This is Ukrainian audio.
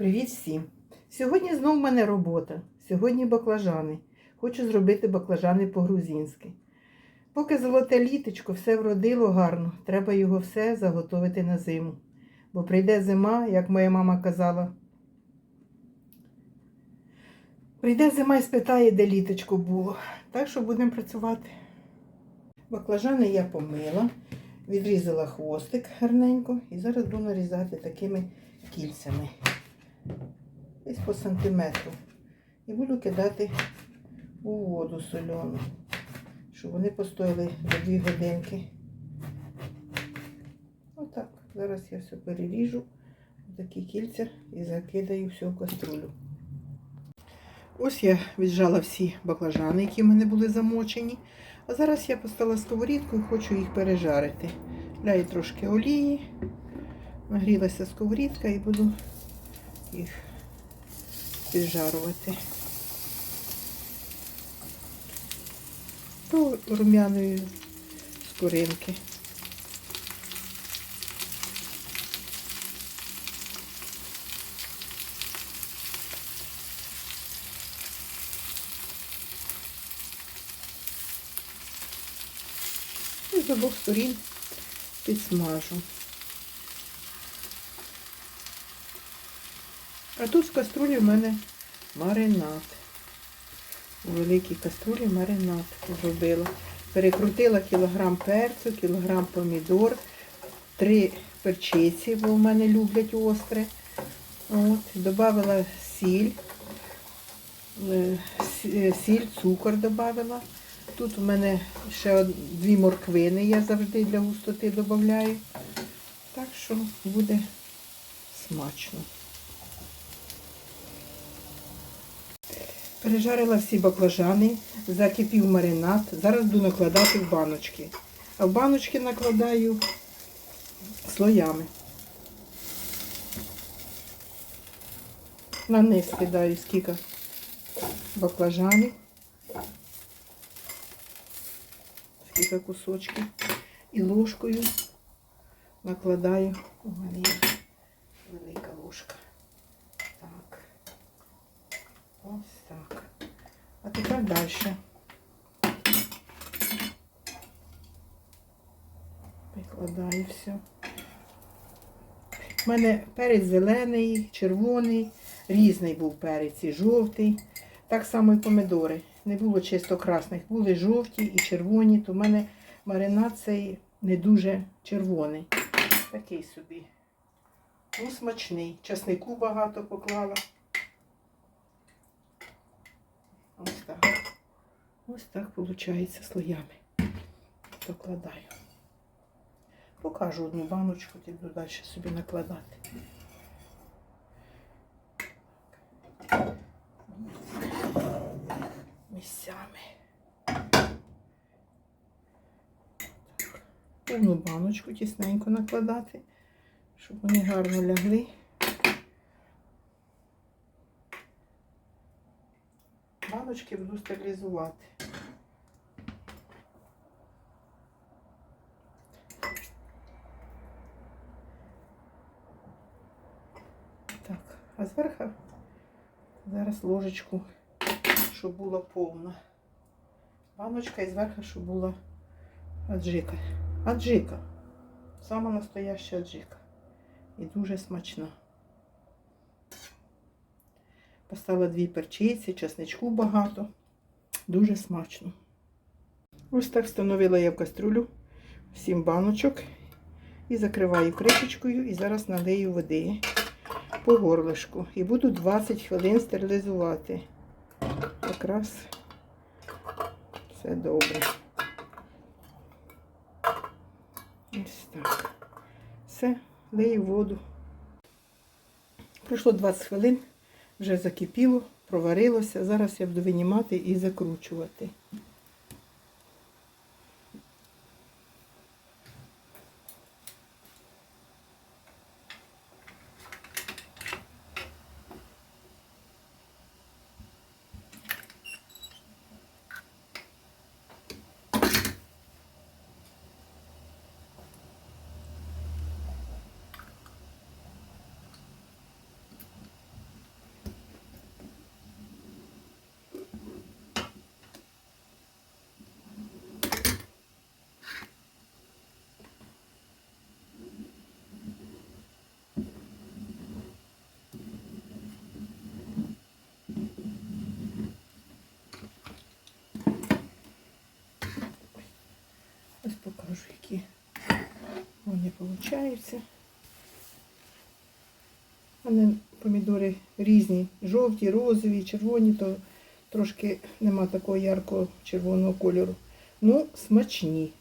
Привіт всім! Сьогодні знов в мене робота. Сьогодні баклажани. Хочу зробити баклажани по-грузинськи. Поки золоте літочко все вродило гарно, треба його все заготовити на зиму. Бо прийде зима, як моя мама казала. Прийде зима і спитає, де літочко було. Так що будемо працювати. Баклажани я помила, відрізала хвостик гарненько і зараз буду нарізати такими кільцями. Десь по сантиметру. І буду кидати у воду соляну, щоб вони постояли до 2 годинки. Отак. Зараз я все переріжу в такі кільця і закидаю все в каструлю. Ось я віджала всі баклажани, які в мене були замочені. А зараз я поставила сковорідку і хочу їх пережарити. Ляю трошки олії, нагрілася сковорідка і буду їх піджарувати. То рум'яною скоринки. І з обох сторін підсмажу. А тут в каструлі в мене маринад. У великій каструлі маринад зробила. Перекрутила кілограм перцю, кілограм помідор, три перчиці, бо в мене люблять остре. От, Добавила сіль, е, сіль, цукор додавила. Тут у мене ще дві морквини, я завжди для густоти додаю. Так що буде смачно. Пережарила всі баклажани, закипів маринад. Зараз буду накладати в баночки. А в баночки накладаю слоями. На низ кидаю скільки баклажанів. Скільки кусочків. І ложкою накладаю. У мене велика ложка. Так. Ось так. А тепер далі. Викладаю все. У мене перець зелений, червоний, різний був перець і жовтий. Так само і помидори. Не було чисто красних, були жовті і червоні, то в мене маринад цей не дуже червоний. Такий собі. Ну, смачний. Часнику багато поклала. Ось так. Ось так виходить слоями. Покладаю. Покажу одну баночку, буду далі собі накладати. Місцями. Повну баночку тісненько накладати, щоб вони гарно лягли. Баночки буду стерилізувати. Так, а зверху зараз ложечку, щоб була повна. Баночка і зверху, щоб була аджика. Аджика. Сама настояща аджика. І дуже смачна. Поставила дві перчиці, чесничку багато. Дуже смачно. Ось так встановила я в кастрюлю 7 баночок і закриваю кришечкою і зараз налию води по горлишку. І буду 20 хвилин стерилізувати. Якраз все добре. Ось так. Все, лию воду. Пройшло 20 хвилин. Вже закипіло, проварилося. Зараз я буду винімати і закручувати. Виходить. Не помідори різні, жовті, розові, червоні, то трошки нема такого яркого червоного кольору. Ну, смачні.